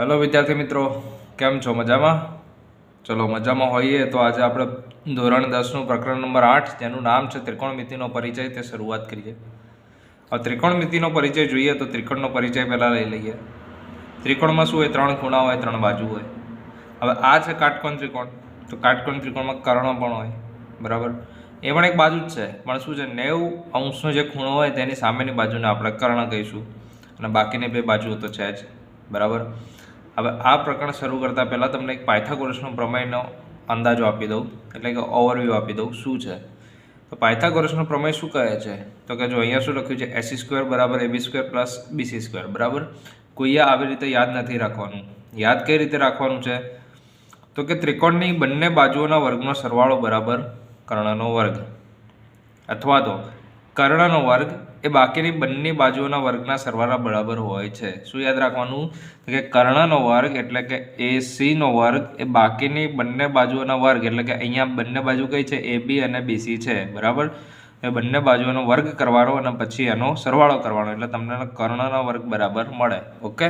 Hello વિદ્યાર્થી મિત્રો, કેમ છો? મજામાં? ચલો, મજામાં હોઈએ તો આજે આપણે ધોરણ દસનું પ્રકરણ નંબર આઠ, જેનું નામ છે ત્રિકોણમિતિનો પરિચય, તે શરૂઆત કરીએ. હવે ત્રિકોણમિતિનો પરિચય જોઈએ તો ત્રિકોણનો પરિચય પહેલાં લઈ લઈએ. ત્રિકોણમાં શું હોય? ત્રણ ખૂણા હોય, ત્રણ બાજુ હોય. હવે આ છે કાટકોણ ત્રિકોણ. તો કાટકોણ ત્રિકોણમાં કર્ણ પણ હોય. બરાબર? એ પણ એક બાજુ જ છે. પણ શું છે? નેવું અંશનો જે ખૂણો હોય, તેની સામેની બાજુને આપણે કર્ણ કહીશું. અને બાકીની બે બાજુઓ તો છે જ. બરાબર? હવે આ પ્રકરણ શરૂ કરતાં પહેલાં તમને એક પાયથાગોરસનો પ્રમેયનો અંદાજો આપી દઉં. એટલે કે ઓવરવ્યૂ આપી દઉં શું છે. તો પાયથાગોરસનો પ્રમેય શું કહે છે? તો કે જો અહીંયા શું લખ્યું છે? એસી સ્ક્વેર બરાબર AB square plus BC square બરાબર? કોઈએ આવી રીતે યાદ નથી રાખવાનું. યાદ કઈ રીતે રાખવાનું છે? તો કે ત્રિકોણની બંને બાજુઓના વર્ગનો સરવાળો બરાબર કર્ણનો વર્ગ. અથવા તો કર્ણનો વર્ગ એ બાકીની બંને બાજુઓના વર્ગના સરવાળા બરાબર હોય છે. શું યાદ રાખવાનું? કે કર્ણનો વર્ગ એટલે કે એ નો વર્ગ એ બાકીની બંને બાજુઓના વર્ગ એટલે કે અહીંયા બંને બાજુ કઈ છે? એ, બી અને બીસી છે. બરાબર? એ બંને બાજુઓનો વર્ગ કરવાનો અને પછી એનો સરવાળો કરવાનો. એટલે તમને કર્ણનો વર્ગ બરાબર મળે. ઓકે?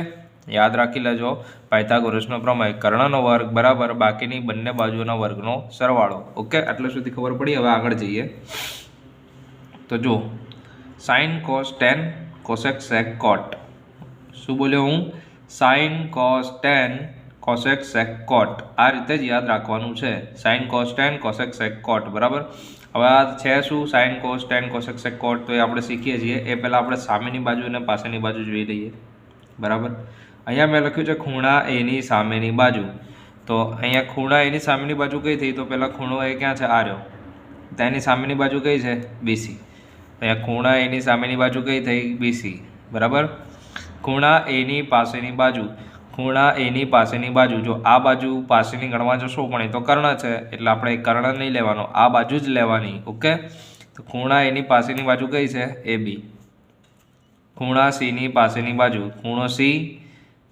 યાદ રાખી લેજો. પાયથાગોરસનો પ્રમેય, કર્ણનો વર્ગ બરાબર બાકીની બંને બાજુઓના વર્ગનો સરવાળો. ઓકે? આટલે સુધી ખબર પડી. હવે આગળ જઈએ. તો જો sine cos tan cosec sec cot શું બોલ્યો હું? Sine cos tan cosec sec cot આ રીતે જ યાદ રાખવાનું છે. Sine cos tan cosec sec cot બરાબર? હવે આ છે શું? Sine cos tan cosec sec cot તો એ આપણે શીખીએ છીએ. એ પહેલાં આપણે સામેની બાજુ અને પાછળની બાજુ જોઈ લઈએ. બરાબર? અહીંયા મેં લખ્યું છે ખૂણા એની સામેની બાજુ. તો અહીંયા ખૂણા એની સામેની બાજુ કઈ થઈ? તો પહેલાં ખૂણો એ ક્યાં છે? આર્યો તેની સામેની બાજુ કઈ છે? બીસી અહીંયા ખૂણા એની સામેની બાજુ કઈ થઈ? બીસી બરાબર? ખૂણા એની પાસેની બાજુ. ખૂણા એની પાસેની બાજુ. જો આ બાજુ પાસેની ગણવા જશો પણ એ તો કર્ણ છે, એટલે આપણે કર્ણ નહીં લેવાનો. આ બાજુ જ લેવાની. ઓકે તો ખૂણા એની પાસેની બાજુ કઈ છે? એ બી ખૂણા સીની પાસેની બાજુ. ખૂણો સી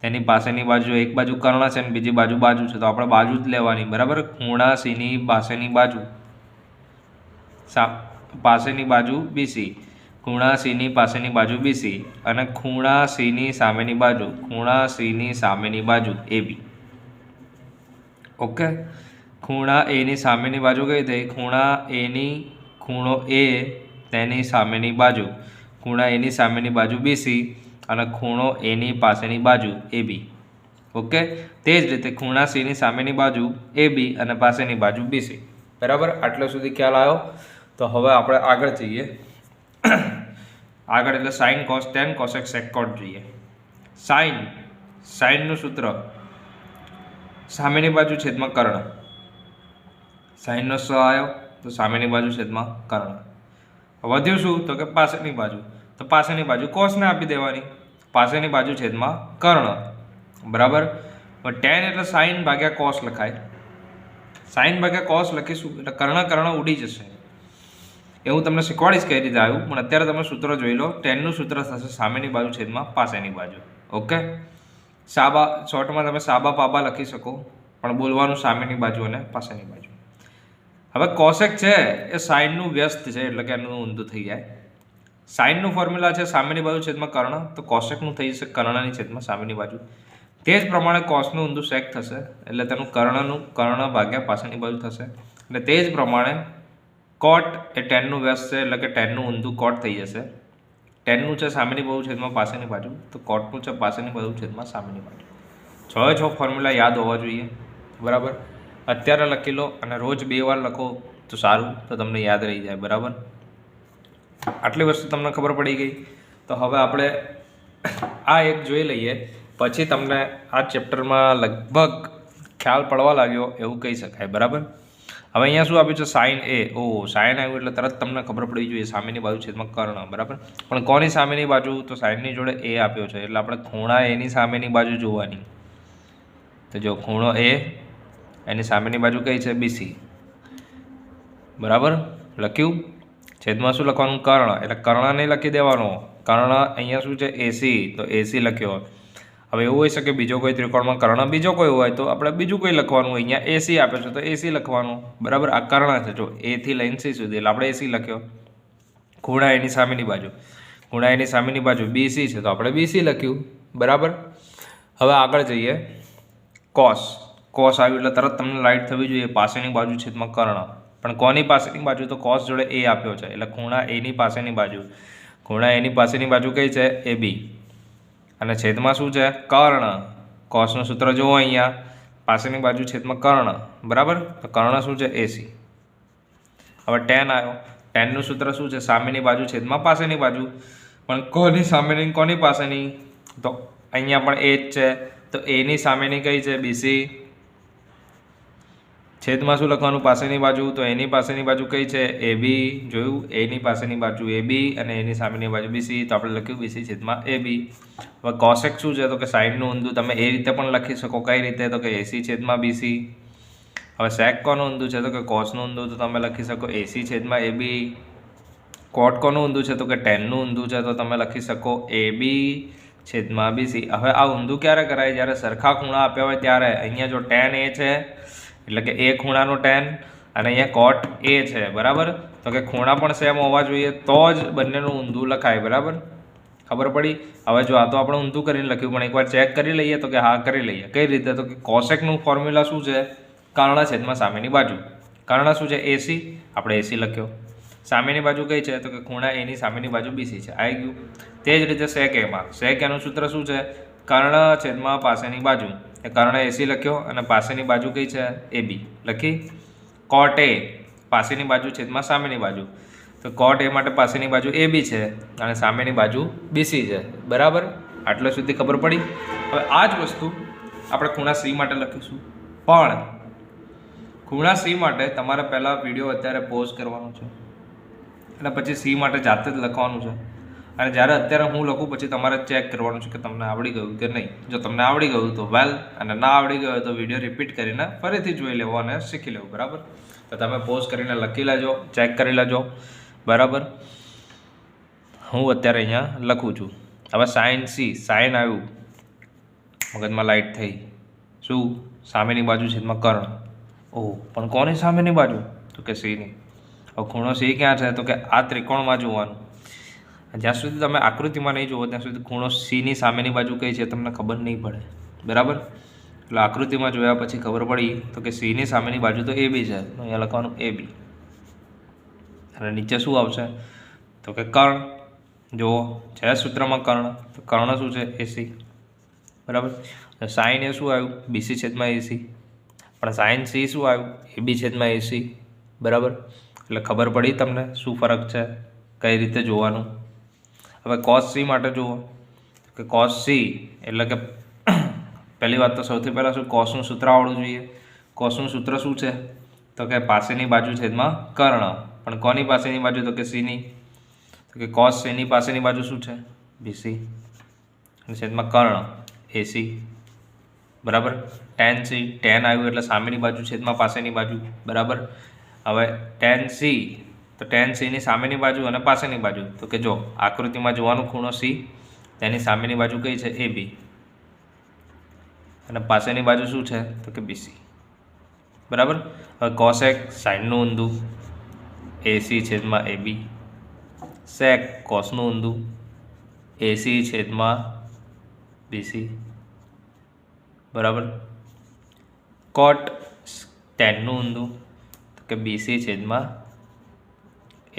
તેની પાસેની બાજુ એક બાજુ કર્ણ છે અને બીજી બાજુ બાજુ છે. તો આપણે બાજુ જ લેવાની. બરાબર? ખૂણા સીની પાસેની બાજુ. સા પાસેની બાજુ બીસી, ખૂણા સીની પાસેની બાજુ બીસી અને ખૂણા સીની સામેની બાજુ, ખૂણા સીની સામેની બાજુ એ બી ઓકે? ખૂણા એની સામેની બાજુ કઈ થઈ? ખૂણા એની, ખૂણો એ તેની સામેની બાજુ, ખૂણા એની સામેની બાજુ બીસી અને ખૂણો એની પાસેની બાજુ એ બી ઓકે? તે જ રીતે ખૂણા સીની સામેની બાજુ એ બી અને પાસેની બાજુ બીસી. બરાબર? આટલો સુધી ખ્યાલ આવ્યો. તો હવે આપણે આગળ જઈએ. આગળ એટલે sine cos tan cosec sec cot જોઈએ. સાઇન સાઇનનું સૂત્ર સામેની બાજુ છેદમાં કર્ણ. સાઇનનો સ આવ્યો તો સામેની બાજુ છેદમાં કર્ણ. વધ્યું શું? તો કે પાસેની બાજુ. તો પાસેની બાજુ કોસને આપી દેવાની. પાસેની બાજુ છેદમાં કર્ણ. બરાબર? ટેન એટલે સાઇન ભાગ્યા કોસ લખાય. સાઇન ભાગ્યા કોસ લખીશું એટલે કર્ણ કર્ણ ઉડી જશે. એ હું તમને શીખવાડીશ કઈ રીતે આવ્યું. પણ અત્યારે તમે સૂત્ર જોઈ લો ટેનનું સૂત્ર થશે સામેની બાજુ છેદમાં પાસેની બાજુ. ઓકે? સાબા શોર્ટમાં તમે સાબા પાબા લખી શકો, પણ બોલવાનું સામેની બાજુ અને પાસેની બાજુ. હવે કોશેક છે એ સાઇનનું વ્યસ્ત છે, એટલે કે એનું ઊંધું થઈ જાય. સાઇનનું ફોર્મ્યુલા છે સામેની બાજુ છેદમાં કર્ણ, તો કોશેકનું થઈ જશે કર્ણની છેદમાં સામેની બાજુ. તે જ પ્રમાણે કોષનું ઊંધું સેક થશે, એટલે તેનું કર્ણનું કર્ણ ભાગ્યા પાછળની બાજુ થશે. અને તે જ પ્રમાણે કોટ એ ટેનનું વ્યસ્ત છે, એટલે કે ટેનનું ઊંધું કોટ થઈ જશે. ટેનનું છે સામેની બાજુ છેદમાં પાસેની બાજુ, તો કોટનું છે પાસેની બાજુ છેદમાં સામેની બાજુ. છ છ ફોર્મ્યુલા યાદ હોવા જોઈએ. બરાબર? અત્યારે લખી લો અને રોજ બે વાર લખો તો સારું, તો તમને યાદ રહી જાય. બરાબર? આટલી વસ્તુ તમને ખબર પડી ગઈ. તો હવે આપણે આ એક જોઈ લઈએ. પછી તમને આ ચેપ્ટરમાં લગભગ ખ્યાલ પડવા લાગ્યો એવું કહી શકાય. બરાબર? હવે અહીંયા શું આપ્યું છે? સાઇન એ ઓ સાઇન આવ્યું એટલે તરત તમને ખબર પડી જોઈએ સામેની બાજુ છેદમાં કર્ણ, બરાબર? પણ કોની સામેની બાજુ? તો સાઇનની જોડે એ આપ્યો છે, એટલે આપણે ખૂણા એની સામેની બાજુ જોવાની. તો જો, ખૂણો એ એની સામેની બાજુ કઈ છે? બીસી બરાબર? લખ્યું? છેદમાં શું લખવાનું? કર્ણ. એટલે કર્ણ નહીં લખી દેવાનો. કર્ણ અહીંયા શું છે? એસી તો એસી લખ્યો. હવે એવું હોઈ શકે બીજો કોઈ ત્રિકોણમાં કર્ણ, બીજો કોઈ હોય તો આપણે બીજું કોઈ લખવાનું અહીંયા એસી આપે છે તો એસી લખવાનું. બરાબર? આ કર્ણ છે. જો એથી લઈને સી સુધી. એટલે આપણે એસી લખ્યો. ખૂણા એની સામેની બાજુ. ખૂણા એની સામેની બાજુ બીસી છે. તો આપણે બીસી લખ્યું. બરાબર? હવે આગળ જઈએ. કોસ. કોસ આવ્યું એટલે તરત તમને લાઇટ થવી જોઈએ. પાસેની બાજુ છેદમાં કર્ણ. પણ કોની પાસેની બાજુ? તો કોસ જોડે એ આપ્યો છે. એટલે ખૂણા એની પાસેની બાજુ. ખૂણા એની પાસેની બાજુ કઈ છે? એ બી અને છેદમાં શું છે? કર્ણ. કોસનું સૂત્ર જુઓ અહીંયા. પાસેની બાજુ છેદમાં કર્ણ. બરાબર? તો કર્ણ શું છે? એસી હવે ટેન આવ્યો. ટેનનું સૂત્ર શું છે? સામેની બાજુ છેદમાં પાસેની બાજુ. પણ કોની સામેની કોની પાસેની? તો અહીંયા પણ એ છે. તો એની સામેની કઈ છે? બીસી છેદમાં શું લખવાનું? પાસેની બાજુ. તો એની પાસેની બાજુ કઈ છે? એ, બી. જોયું? એની પાસેની બાજુ એ, બી અને એની સામેની બાજુ બીસી તો આપણે લખ્યું બીસી છેદમાં એ, બી. હવે કોશેક શું છે? તો કે સાઈડનું ઊંધું. તમે એ રીતે પણ લખી શકો કઈ રીતે? તો કે એસી છેદમાં બીસી હવે સેક કોનું ઊંધું છે? તો કે કોસનું ઊંધું. તો તમે લખી શકો એસી છેદમાં એ, બી. કોટ કોનું ઊંધું છે? તો કે ટેનનું ઊંધું છે? તો તમે લખી શકો એ, બી. છેદમાં બીસી હવે આ ઊંધું ક્યારે કરાય? જ્યારે સરખા ખૂણા આપ્યા હોય ત્યારે. અહીંયા જો ટેન એ છે એટલે કે એ ખૂણાનો ટેન અને અહીંયા કોટ એ છે, બરાબર? તો કે ખૂણા પણ સેમ હોવા જોઈએ, તો જ બંનેનું ઊંધું લખાય, બરાબર? ખબર પડી? હવે જો આ તો આપણે ઊંધું કરીને લખ્યું, પણ એકવાર ચેક કરી લઈએ તો કે હા, કરી લઈએ. કઈ રીતે? તો કે કોસેકનું ફોર્મ્યુલા શું છે? કર્ણ છેદમાં સામેની બાજુ. કર્ણ શું છે? એસી આપણે એસી લખ્યો. સામેની બાજુ કઈ છે? તો કે ખૂણા એની સામેની બાજુ બીસી છે. આવી ગયું. તે જ રીતે સેક એમાં સેક એનું સૂત્ર શું છે? કર્ણ છેદમાં પાસેની બાજુ. એ કારણે એસી લખ્યો અને પાસેની બાજુ કઈ છે? એ બી લખી? કોટ એ પાસેની બાજુ છેદમાં સામેની બાજુ. તો કોટ એ માટે પાસેની બાજુ એ બી છે અને સામેની બાજુ બીસી છે. બરાબર? આટલે સુધી ખબર પડી? હવે આ જ વસ્તુ આપણે ખૂણા સી માટે લખીશું. પણ ખૂણા સી માટે તમારે પહેલાં વીડિયો અત્યારે પોઝ કરવાનો છે. અને પછી સી માટે જાતે જ લખવાનું છે. અને જ્યારે અત્યારે હું લખું પછી તમારે ચેક કરવાનું છે કે તમને આવડી ગયું કે નહીં. જો તમને આવડી ગયું તો વેલ અને ના આવડી ગયું તો વીડિયો રિપીટ કરીને ફરીથી જોઈ લેવો અને શીખી લેવું, બરાબર? તો તમે પોઝ કરીને લખી લેજો ચેક કરી લેજો, બરાબર? હું અત્યારે અહીંયા લખું છું. હવે સાઇન સી સાઇન આવ્યું. મગજમાં લાઇટ થઈ. શું? સામેની બાજુ છેદમાં કર્ણ. ઓહ, પણ કોની સામેની બાજુ? તો કે સીની હવે ખૂણો સી ક્યાં છે? તો કે આ ત્રિકોણમાં જોવાનું. જ્યાં સુધી તમે આકૃતિમાં નહીં જુઓ, ત્યાં સુધી ખૂણો સીની સામેની બાજુ કઈ છે તમને ખબર નહીં પડે. બરાબર? એટલે આકૃતિમાં જોયા પછી ખબર પડી તો કે સીની સામેની બાજુ તો એ બી છે. તો અહીંયા લખવાનું એ બી અને નીચે શું આવશે? તો કે કર્ણ. જુઓ છે સૂત્રમાં કર્ણ. તો કર્ણ શું છે? એસી બરાબર? સાઇન એ શું આવ્યું? બીસી છેદમાં એસી પણ સાઈન સી શું આવ્યું? એ બી છેદમાં એસી બરાબર? એટલે ખબર પડી તમને શું ફરક છે? કઈ રીતે જોવાનું? હવે કોસ સી માટે જુઓ. કે કોસ સી એટલે કે પહેલી વાત તો સૌથી પહેલાં શું? કોસનું સૂત્ર આવડવું જોઈએ. કોસનું સૂત્ર શું છે? તો કે પાસેની બાજુ છેદમાં કર્ણ. પણ કોની પાસેની બાજુ? તો કે સીની તો કે કોસ સીની પાસેની બાજુ શું છે? બીસી અને છેદમાં કર્ણ. એસી બરાબર? ટેન સી ટેન આવ્યું એટલે સામેની બાજુ, છેદમાં પાસેની બાજુ. બરાબર? હવે ટેન સી તો ટેન સીની સામેની બાજુ અને પાસેની બાજુ. તો કે જો, આકૃતિમાં જોવાનું ખૂણો સી તેની સામેની બાજુ કઈ છે? એ બી અને પાસેની બાજુ શું છે? તો કે બીસી બરાબર? હવે કોસેક સાઈનનું ઊંધું એસી છેદમાં એ બી સેક કોસનું ઊંધું એસી છેદમાં બીસી બરાબર? કોટ ટેનનું ઊંધું, તો કે બીસી છેદમાં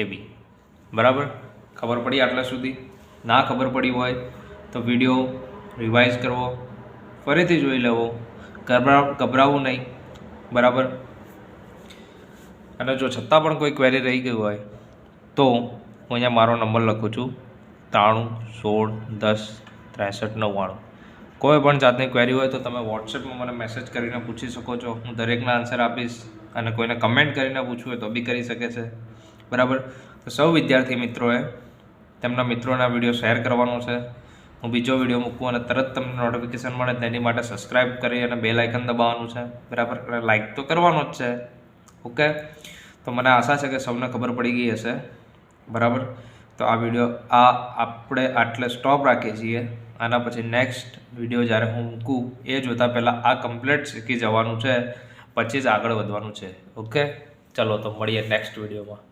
એ બી. બરાબર? ખબર પડી આટલા સુધી? ના ખબર પડી હોય તો વીડિયો રિવાઇઝ કરવો. ફરીથી જોઈ લેવો. ગભરા ગભરાવું નહીં. બરાબર? અને જો છતાં પણ કોઈ ક્વેરી રહી ગઈ હોય તો હું અહીંયા મારો નંબર લખું છું. ત્રાણું, સોળ, દસ, ત્રેસઠ, નવ્વાણું. કોઈ પણ જાતની ક્વેરી હોય તો તમે વોટ્સએપમાં મને મેસેજ કરીને પૂછી શકો છો. હું દરેકના આન્સર આપીશ અને કોઈને કમેન્ટ કરીને પૂછવું હોય તો બી કરી શકે છે. બરાબર? તો સૌ વિદ્યાર્થી મિત્રોએ તેમના મિત્રોના વીડિયો શેર કરવાનો છે. હું બીજો વીડિયો મૂકું અને તરત તમને નોટિફિકેશન મળે તેની માટે સબસ્ક્રાઈબ કરી અને બે લાઇકન દબાવવાનું છે. બરાબર? લાઇક તો કરવાનો જ છે. ઓકે? તો મને આશા છે કે સૌને ખબર પડી ગઈ હશે. બરાબર? તો આ વીડિયો આ આપણે આટલે સ્ટોપ રાખીએ છીએ. આના પછી નેક્સ્ટ વીડિયો જ્યારે હું મૂકું, એ જોતાં પહેલાં આ કમ્પ્લીટ શીખી જવાનું છે. પછી જ આગળ વધવાનું છે. ઓકે? ચલો, તો મળીએ નેક્સ્ટ વિડીયોમાં.